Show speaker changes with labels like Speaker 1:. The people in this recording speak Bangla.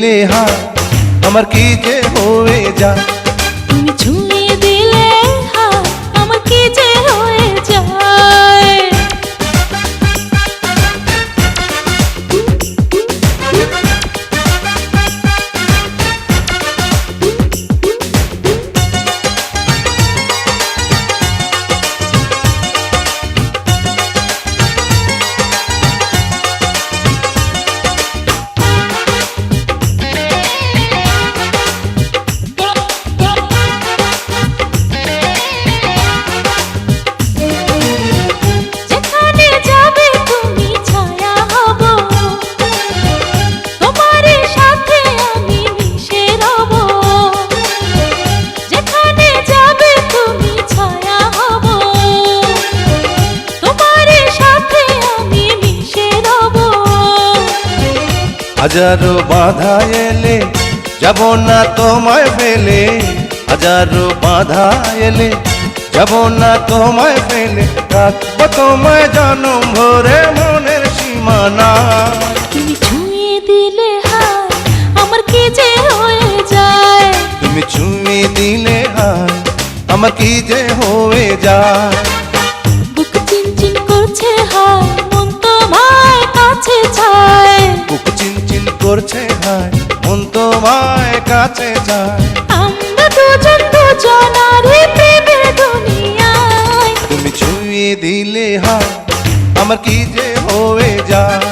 Speaker 1: দিলে হা, আমার কি যে হয়ে যা
Speaker 2: তুমি ছুঁয়ে দিলে হা, আমার কি যে হয়ে যায়?
Speaker 1: হাজারো বাধা এলে যাব না তোমায় ফেলে। হাজারো বাধা এলে যাব না তোমায় ফেলে। রাখব তোমায় জনম ভরে মনের সীমানা।
Speaker 2: তুমি ছুঁয়ে দিলে হায় আমার কি যে হয়ে যায়?
Speaker 1: তুমি ছুঁয়ে দিলে হায় আমার কি যে হয়ে যায়?
Speaker 2: করছে
Speaker 1: ভাই মন তোমায় কাছে যায়
Speaker 2: আমরা দুজন দুজনারে প্রেমের দুনিয়ায়।
Speaker 1: তুমি ছুঁয়ে দিলে হায় আমার কি যে হয়ে যায়?